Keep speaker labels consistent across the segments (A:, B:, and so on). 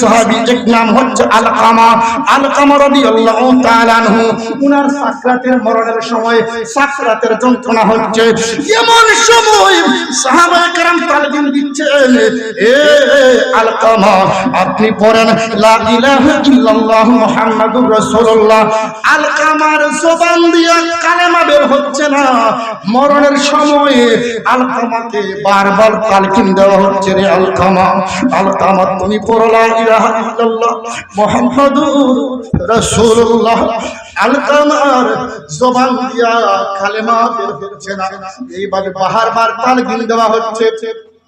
A: সাহাবী এক নাম হচ্ছে আলকামা আলকামা রাদিয়াল্লাহু তাআলা আনহু, উনার সাকরাতের মরণের সময় সাকরাতের যন্ত্রণা হচ্ছে। এমন সময় সাহাবায়ে কেরাম তালবিন দিচ্ছেন, এ আলকামা, আপনি পড়েন লা ইলাহা ইল্লাল্লাহ মুহাম্মাদুর রাসূলুল্লাহ। আলকামার জবান দিয়ে কালেমা বের হচ্ছে না। মরণের সময় আলকামাকে বারবার তালকিন দেওয়া হচ্ছে, রে আলকামা আলকামা, তুমি পড়ো লা দেওয়া হচ্ছে।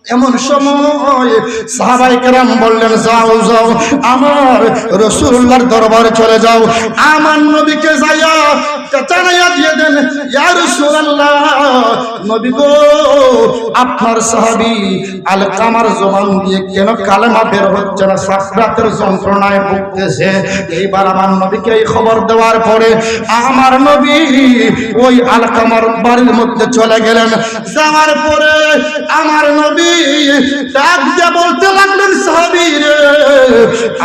A: এমন সময় সাহাবাই কেরাম বললেন, যাও যাও, আমার রসুল্লাহর দরবারে চলে যাও। আমার নবীকে জানাইয়া দিয়ে দেন, ইয়া রাসূলুল্লাহ, নবী গো, আপনার সাহাবী আল কামার জবান দিয়ে কেন কালেমা বের হচ্ছে না? সাকরাতের যন্ত্রণায় ভুগতেছে। এইবার আমার নবীকে এই খবর দেওয়ার পরে আমার নবী ওই আল বাড়ির মধ্যে চলে গেলেন। যাওয়ার পরে আমার নবী ডাক দিয়ে বলতে লাগলেন, সাহাবী রে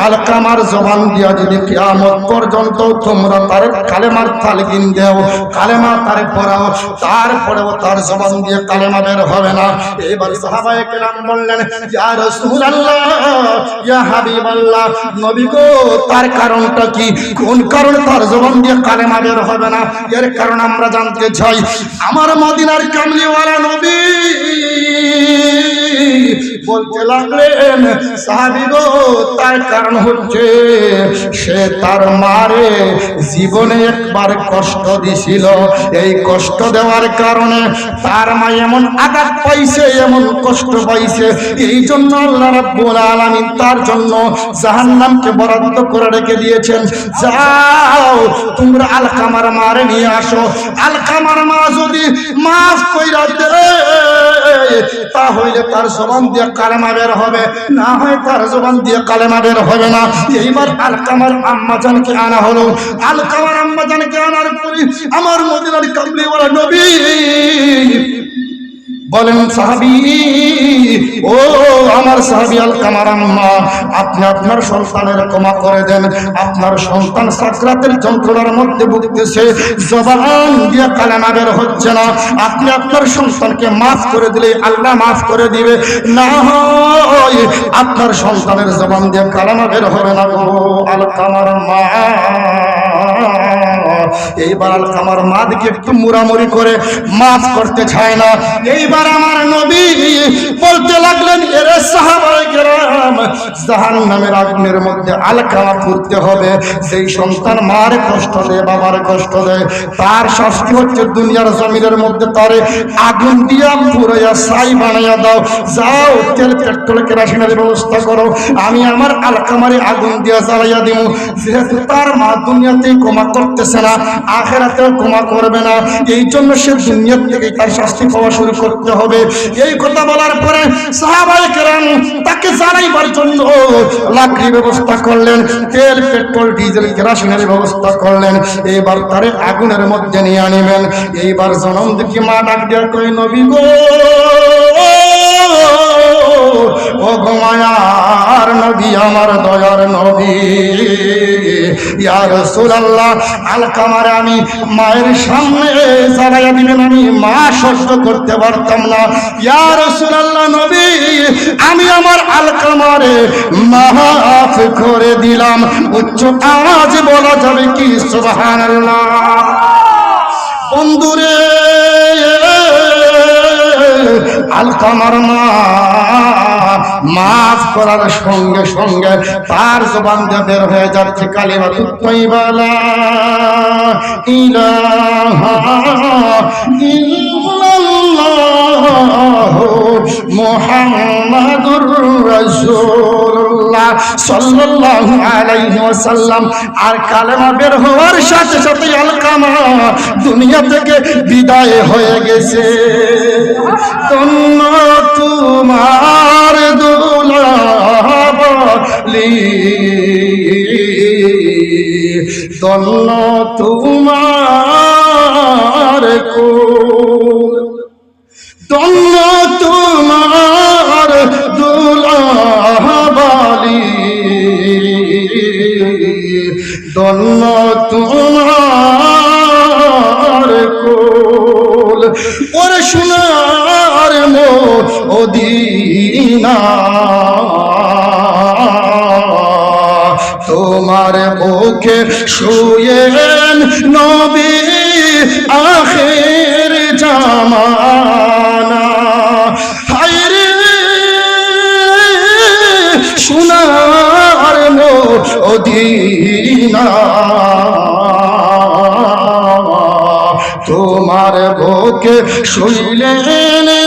A: আল কামার জবান দিয়া যদি কিয়ামত পর্যন্ত তোমরা তার কালেমার তালকিন দেও, কালেমা তারে পড়াও, তারপরেও তার জবান দিয়ে কালেমা বের হবে না। এবার সাহাবায়ে কেরাম বললেন, ইয়া রাসূলুল্লাহ, ইয়া হাবিবাল্লাহ, নবী গো, তার কারণটা কি? কোন কারণে তার জবান দিয়ে কালেমা বের হবে না? এর কারণ আমরা জানতে চাই, আমার মদিনার কামলিওয়ালা নবী বলতে লাগলেন সাহাবি তার কারণ হচ্ছে সে তার মারে জীবনে একবার কষ্ট দিছিল। এই কষ্ট দেওয়ার কারণে তার মা এমন আঘাত পাইছে, এমন কষ্ট পাইছে। এই জন্য আল্লাহ রাব্বুল আলামিন তার জন্য জাহান্নামকে বরাদ্দ করে রেখে দিয়েছেন। যাও, তোমরা আলকামার মারে নিয়ে আসো। আলকামার মা যদি মাফ কইরা দেয় তাহলে তার জবান দিয়ে কালেমা বের হবে। না হয় তার জবান দিয়ে কালেমা বের হবে না। এইবার আলকামার আম্মাজানকে আনা হলো। আলকামার আম্মাজানকে আনার পরে আমার মদিনার কামলিওয়ালা নবী বলেন, সাহাবি, ও আমার সাহাবি আল কামার আম্মা, আপনি আপনার সন্তানের ক্ষমা করে দেন। আপনার সন্তান সাকরাতের যন্ত্রণার মধ্যে ভুগতেছে, জবান দিয়ে কালেমা বের হচ্ছে না। আপনি আপনার সন্তানকে মাফ করে দিলে, আল্লাহ মাফ করে দিবে। না হয় আপনার সন্তানের জবান দিয়ে কালেমা বের হবে না ও আল কামার মা এইবার আল কামার মা দিকে একটু মুরামুরি করে মাফ করতে চায় না। এইবার আমার নবী বলতে লাগলেন, এরে সাহাবায়ে কেরাম, জাহান্নামের আগুনের মধ্যে আলকামা পুড়তে হবে। সেই সন্তান মার কষ্ট দেয়, বাবার কষ্ট দেয়, তার শাস্তি হচ্ছে দুনিয়ার জমিনের মধ্যে তারে। আগুন দিয়া পুরাইয়া ছাই বানাইয়া দাও। যাও, তেল, পেট্রোল, কেরাসিনের ব্যবস্থা করো। আমি আমার আলকামারে আগুন দিয়া জ্বালাইয়া দিব যেহেতু তার মা দুনিয়াতেই ক্ষমা করতেছে না আখেরাতেও ক্ষমা করবে না। এই জন্য সে থেকে তার শাস্তি পাওয়া শুরু করতে হবে। এই কথা বলার পরে তাকে জ্বালাইবার জন্য লাকড়ি ব্যবস্থা করলেন, তেল, পেট্রোল, ডিজেল, কেরাসিনের ব্যবস্থা করলেন। এইবার তারে আগুনের মধ্যে নিয়ে আনিবেন। এইবার জনম দেখি মা ডাক দিয়া কই নবী গো! ও ঘুমায়ার নবী, আমার দয়ার নবী। ইয়া রাসূলুল্লাহ আল আমি মায়ের সামনে জ্বালাইয়া দিবেন আমি মা সহ্য করতে পারতাম না। ইয়া রাসূলুল্লাহ নবী, আমি আমার আল কামারে মাফ করে দিলাম। উচ্চ আওয়াজ বলা যাবে কি, সুবহানাল্লাহ। বন্ধুরে আলকামার মা মাফ করার সঙ্গে সঙ্গে তার জবান দিয়ে বের হয়ে যাচ্ছে কালিমা তুই বলা। ইল্লাল্লাহ মুহাম্মাদুর রাসূলুল্লাহ সাল্লাল্লাহু আলাইহি ওয়াসাল্লাম আর কালেমা বের হওয়ার সাথে সাথে আলকামা দুনিয়া থেকে বিদায় হয়ে গেছে। ধন্য তোমার দুলাবলি ধন্য তোমার কুল ওরে সোনার মদিনা তোমার বুকে শুয়েন নবী আখের জামানা। হায়রে সোনার মদিনা বুকে শুইলেন